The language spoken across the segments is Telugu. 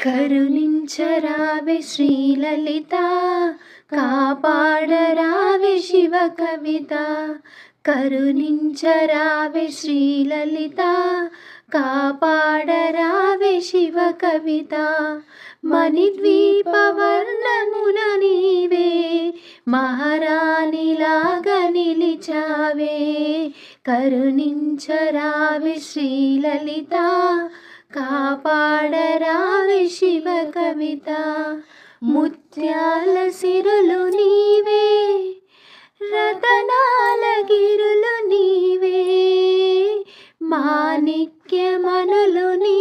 కరుణించరావి శ్రీలలిత కాపాడరావి శివ కవిత. కరుణించరావి శ్రీలలిత కాపాడరావి శివ కవిత. మణిద్వీపవర్ణమున నీవే మహారాణిలాగా నిలిచావే. కరుణించరావి శ్రీలలిత కాపాడరా శివ కవిత ముత్యాల సిరులు నీవే రతనాల గిరులు నీవే మాణిక్యమనులు నీ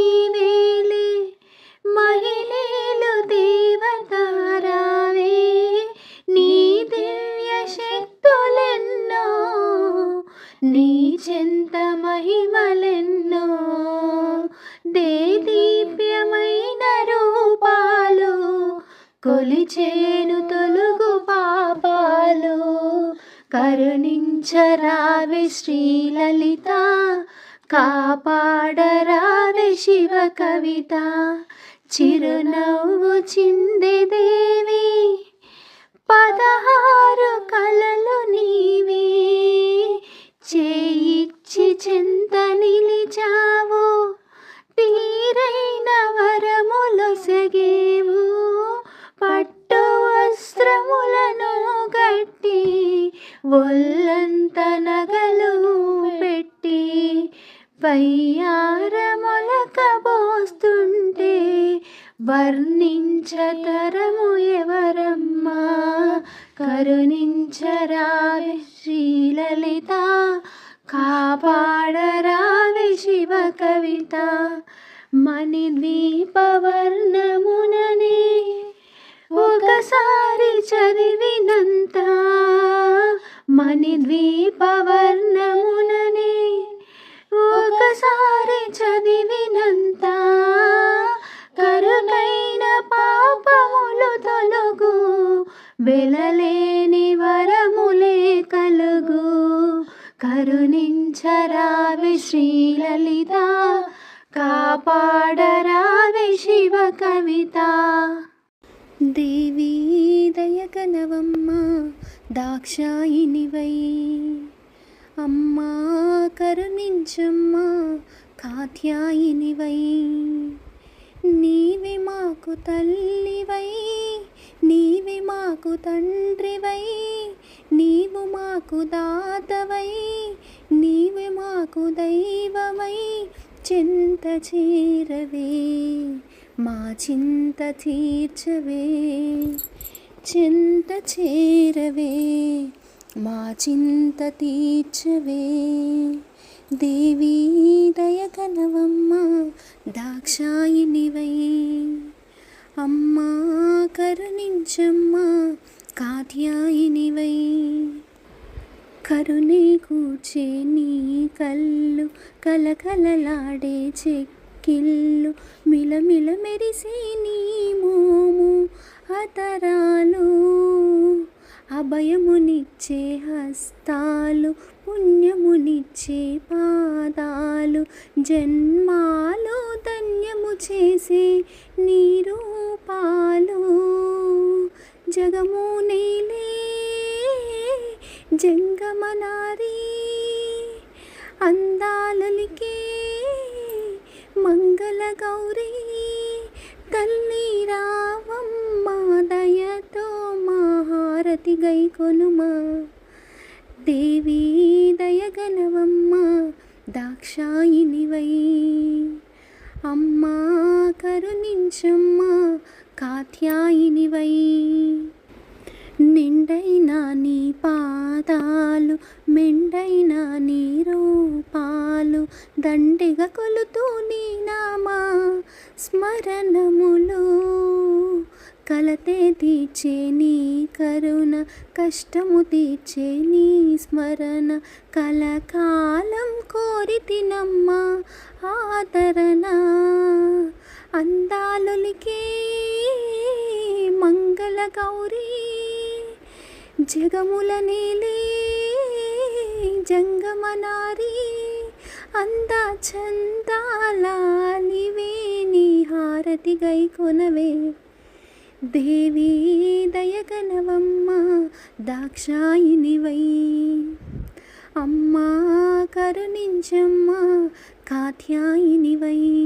చేను తొలుగు పాపాలు కరుణించరావి శ్రీలలిత కాపాడరావి శివ కవిత. చిరునవ్వు చిందే దేవి పదహారు ఒళ్ళంత నగలు పెట్టి వయ్యారములకబోస్తుంటే వర్ణించతరము ఎవరమ్మా? కరుణించరావి శ్రీలలిత కాపాడరావి శివ కవిత మణిద్వీపవర్ణ మణిద్వీపవర్ణముననే ఒకసారి చదివినంత కరుణైన పాపములు తొలగు వెలలేని వరములే కలుగు. కరుణించరావి శ్రీలలిత కాపాడరావి శివ కవిత. దేవీ దయగనవమ్మ దాక్షాయినివై. అమ్మా కరుణించమ్మా కాత్యాయినివై. నీవి మాకు తల్లివై నీవి మాకు తండ్రివై నీవు మాకు దాతవై నీవి మాకు దైవమై. చింత చేరవే మా చింత తీర్చవే. చింత చేరవే మా చింత తీర్చవే. దేవీ దయగలవమ్మ దాక్షాయినివై. అమ్మా కరుణించమ్మా కాత్యాయినివై. కరుణే కూర్చే నీ కళ్ళు కలకలలాడే చెక్కిళ్ళు మిలమిల మెరిసే నీ మోము అతరాలు అభయమునిచ్చే హస్తాలు పుణ్యమునిచ్చే పాదాలు జన్మాలు ధన్యము చేసే నీ రూపాలు జగము నేలే జంగమనారి అందాలలికే మంగళ గౌరీ తల్లి మహారతి గై కొనుమా? దేవీ దయగలవమ్మ దాక్షాయినివై. అమ్మా కరుణించమ్మా కాత్యాయినివై. నిండైన నీ పాదాలు మెండైన నీ రూపాలు దండిగా కొలుతూ నీ నామా స్మరణములు. కలతే తీర్చే నీ కరుణ కష్టము తీర్చే నీ స్మరణ. కలకాలం కోరి తినమ్మ ఆదరణ. అందాలొలికే మంగళ గౌరీ. జగముల నేలే జంగమనారి. అంద చందాల నివే నీ హారతి గై కొనవే. దేవీ దయగనవమ్మ దాక్షాయినివై. అమ్మా కరుణించమ్మ కాత్యాయినివై.